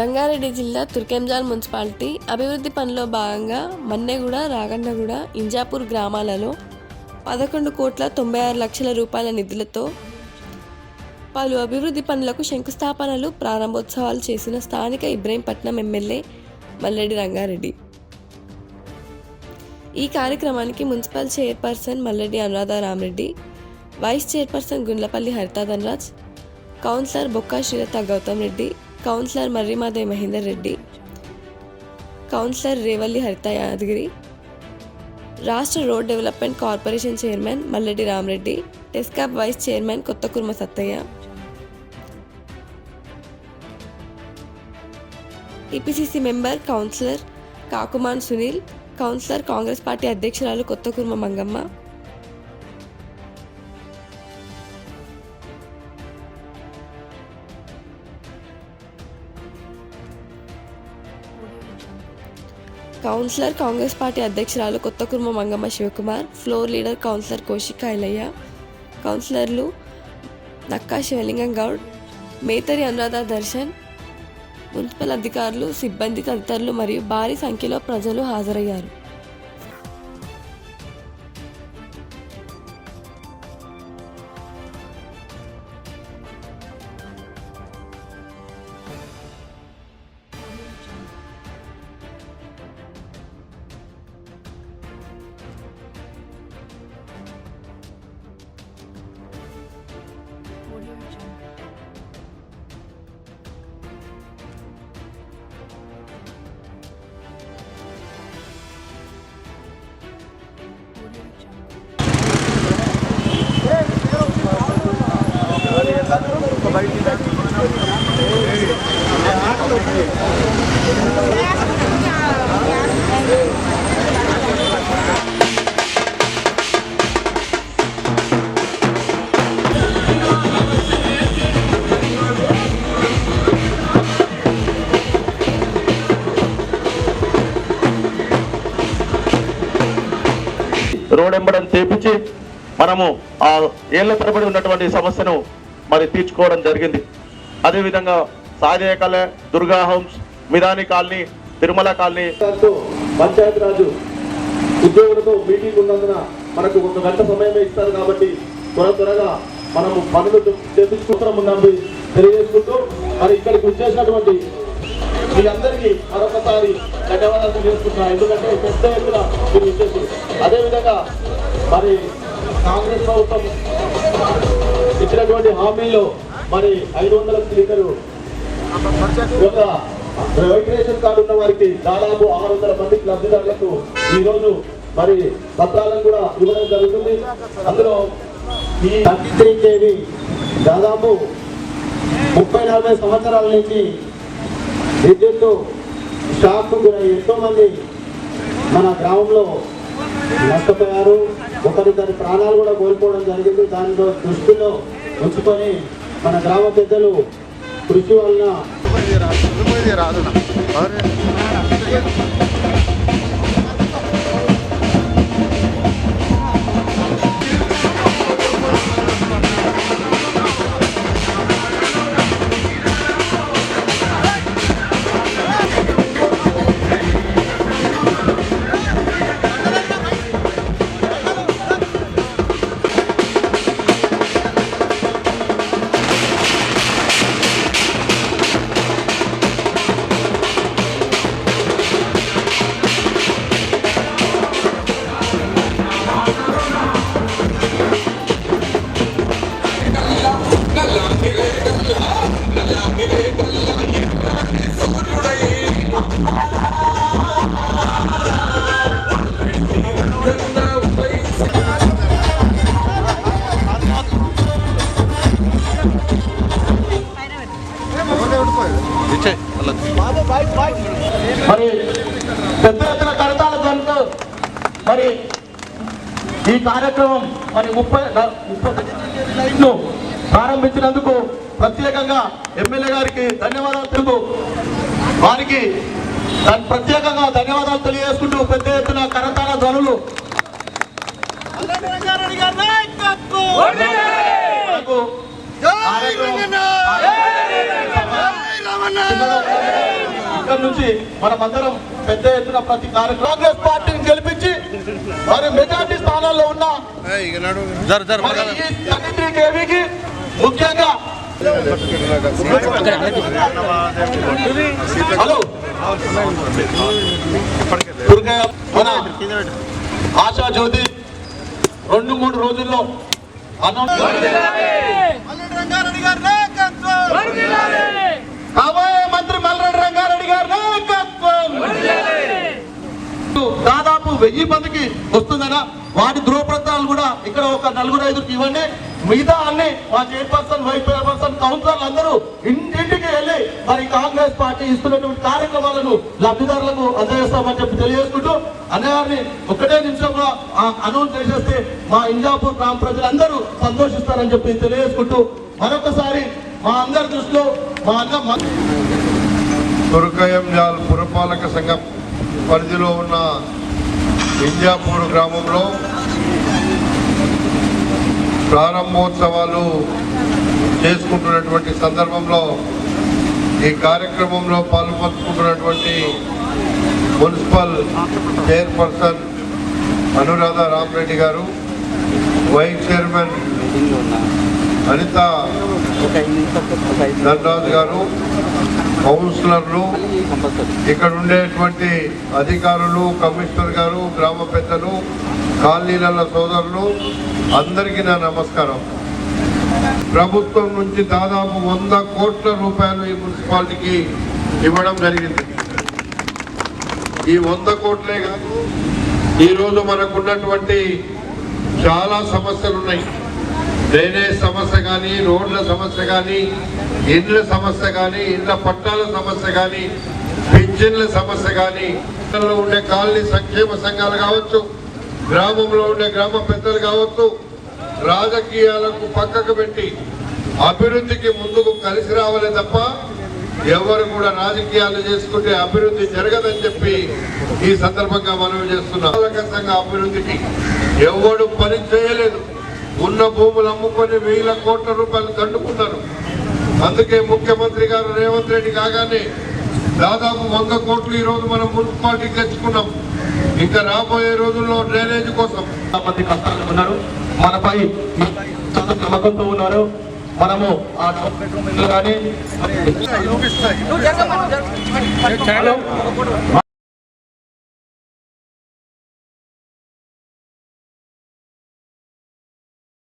రంగారెడ్డి జిల్లా తుర్కెంజాల్ మున్సిపాలిటీ అభివృద్ధి పనిలో భాగంగా మన్నెగూడ రాగన్నగూడ ఇంజాపూర్ గ్రామాలలో పదకొండు కోట్ల తొంభై ఆరు లక్షల రూపాయల నిధులతో పలు అభివృద్ధి పనులకు శంకుస్థాపనలు ప్రారంభోత్సవాలు చేసిన స్థానిక ఇబ్రహీంపట్నం ఎమ్మెల్యే మల్లెడి రంగారెడ్డి. ఈ కార్యక్రమానికి municipal chairperson Malleddy Anuradha Ramareddy vice chairperson Gundlapalli Haritha Dhanaraj councillor Bokka Srilatha Gautam Reddy councillor Marrimade Mahender Reddy councillor Revalli Haritha Yadagiri రాష్ట్ర road development corporation chairman Malleddy Ramareddy TESCAB vice chairman Kothakurma Sattaiah. TPCC member councillor Kakuman Sunil councillor Congress party అధ్యక్షురాలు Kothakurma Mangamma councillor Congress party అధ్యక్షురాలు Kotha Kurma Mangamma Shivakumar floor leader councillor Kaushik Ailaiah కౌన్సిలర్లు Nakka Shivalingam Goud Metari Anuradha Darshan municipal అధికారులు సిబ్బంది తదితరులు మరియు భారీ సంఖ్యలో ప్రజలు హాజరయ్యారు. రోడ్ ఎంబడం చేపించి మనము ఆ ఏళ్ళ తరబడి ఉన్నటువంటి సమస్యను మరి తీర్చుకోవడం జరిగింది. అదేవిధంగా సాదేయ కళ Durga homes Midhani colony Tirumala colony. దాంతో పంచాయతీరాజు ఉద్యోగులతో మీటింగ్ ఉన్నందున మనకు ఒక గంట సమయమే ఇస్తారు కాబట్టి త్వర త్వరగా మనము పనులు చేపించుకుంటాం ఉందని తెలియజేసుకుంటూ మరి ఇక్కడికి వచ్చేసినటువంటి మీ అందరికీ మరొకసారి ధన్యవాదాలు తెలియజేసుకుంటున్నాను ఎందుకంటే పెద్ద ఎత్తున మీరు వచ్చేసి. అదేవిధంగా మరి కాంగ్రెస్ ప్రభుత్వం ఇచ్చినటువంటి హామీలో మరి ఐదు వందల స్లీకరు ఒక రిజిస్ట్రేషన్ కార్డు ఉన్న వారికి దాదాపు ఆరు వందల మంది లబ్ధిదారులకు ఈ రోజు మరి పత్రాలను కూడా ఇవ్వడం జరుగుతుంది. అందులో ఈ అంగీకరించేవి దాదాపు ముప్పై నలభై సంవత్సరాల నుంచి విద్యుత్ స్టాక్ గురై ఎంతో మంది మన గ్రామంలో నష్టపోయారు. ఒకరిద్దరి ప్రాణాలు కూడా కోల్పోవడం జరిగింది. దానిలో దృష్టిలో ఉంచుకొని మన గ్రామ పెద్దలు కృషి వలన మరి పెద్ద ఎత్తున కడతాల ధ్వనితో మరి ఈ కార్యక్రమం మరి ముప్పై ముప్పై ప్రారంభించినందుకు ప్రత్యేకంగా ఎమ్మెల్యే గారికి ధన్యవాదాలు తెలుపు. వారికి ప్రత్యేకంగా ధన్యవాదాలు తెలియజేసుకుంటూ పెద్ద ఎత్తున కరతాల ధ్వనులు. కార్యక్రమం- ఇక్కడ నుంచి మనమందరం పెద్ద ఎత్తున ప్రతి కాంగ్రెస్ పార్టీని గెలిపించి మరి మెజార్టీ స్థానాల్లో ఉన్న మరి ఈ 33 కేవీకి ముఖ్యంగా హలో. మన ఆశా జ్యోతి రెండు మూడు రోజుల్లో అనౌన్స్ కాబోయే మంత్రి మల్రెడ్డి రంగారెడ్డి గారి నాయకత్వం. దాదాపు వెయ్యి మందికి వస్తుందనా వాటి ధృవపత్రాలు కూడా ఇక్కడ ఒక నలుగురు ఐదుకి ఇవ్వండి. మిగతా అన్ని మా చైర్పర్సన్ వైస్ చైర్పర్సన్ కౌన్సిలర్లు అందరూ ఇంటింటికి వెళ్ళి మరి కాంగ్రెస్ పార్టీ ఇస్తున్నటువంటి కార్యక్రమాలను లబ్ధిదారులకు అందజేస్తామని చెప్పి తెలియజేసుకుంటూ అన్నగారిని ఒక్కటే నిమిషంలో అనౌన్స్ చేసేస్తే మా ఇంజాపూర్ గ్రామ ప్రజలందరూ సంతోషిస్తారని చెప్పి తెలియజేసుకుంటూ మరొకసారి మా అందరి దృష్టిలో మా అన్న మ- పురపాలక సంఘం పరిధిలో ఉన్న ఇంజాపూర్ గ్రామంలో ప్రారంభోత్సవాలు చేసుకుంటున్నటువంటి సందర్భంలో ఈ కార్యక్రమంలో పాల్పంచుకుంటున్నటువంటి మున్సిపల్ చైర్పర్సన్ అనురాధ రామరెడ్డి గారు వైస్ చైర్మన్ అనిత ధనరాజు గారు కౌన్సిలర్లు ఇక్కడ ఉండేటువంటి అధికారులు కమిషనర్ గారు గ్రామ పెద్దలు కాలనీల సోదరులు అందరికీ నా నమస్కారం. ప్రభుత్వం నుంచి దాదాపు వంద కోట్ల రూపాయలు ఈ మున్సిపాలిటీకి ఇవ్వడం జరిగింది. ఈ వంద కోట్లే కాదు ఈరోజు మనకున్నటువంటి చాలా సమస్యలు ఉన్నాయి డ్రైనేజ్ సమస్య కానీ రోడ్ల సమస్య కానీ ఇండ్ల సమస్య కానీ ఇండ్ల పట్టాల సమస్య కానీ పింఛన్ల సమస్య కానీ పట్టణంలో ఉండే కాలనీ సంక్షేమ సంఘాలు కావచ్చు గ్రామంలో ఉండే గ్రామ పెద్దలు కావచ్చు రాజకీయాలకు పక్కకు పెట్టి అభివృద్ధికి ముందుకు కలిసి రావాలి తప్ప ఎవరు కూడా రాజకీయాలు చేసుకుంటే అభివృద్ధి జరగదని చెప్పి ఈ సందర్భంగా మనం చేస్తున్నాం. అభివృద్ధికి ఎవడు పని చేయలేదు. ఉన్న భూములు అమ్ముకొని వేల కోట్ల రూపాయలు దండుకున్నారు అందుకే ముఖ్యమంత్రి గారు రేవంత్ రెడ్డి కాగానే దాదాపు వంద కోట్లు ఈ రోజు మనం మున్సిపాలిటీకి తెచ్చుకున్నాం. ఇంకా రాబోయే రోజుల్లో డ్రైనేజ్ కోసం. మంది కష్టాలు ఉన్నారు. మనపై చాలా నమ్మకంతో ఉన్నారు. మనము ఆ కానీ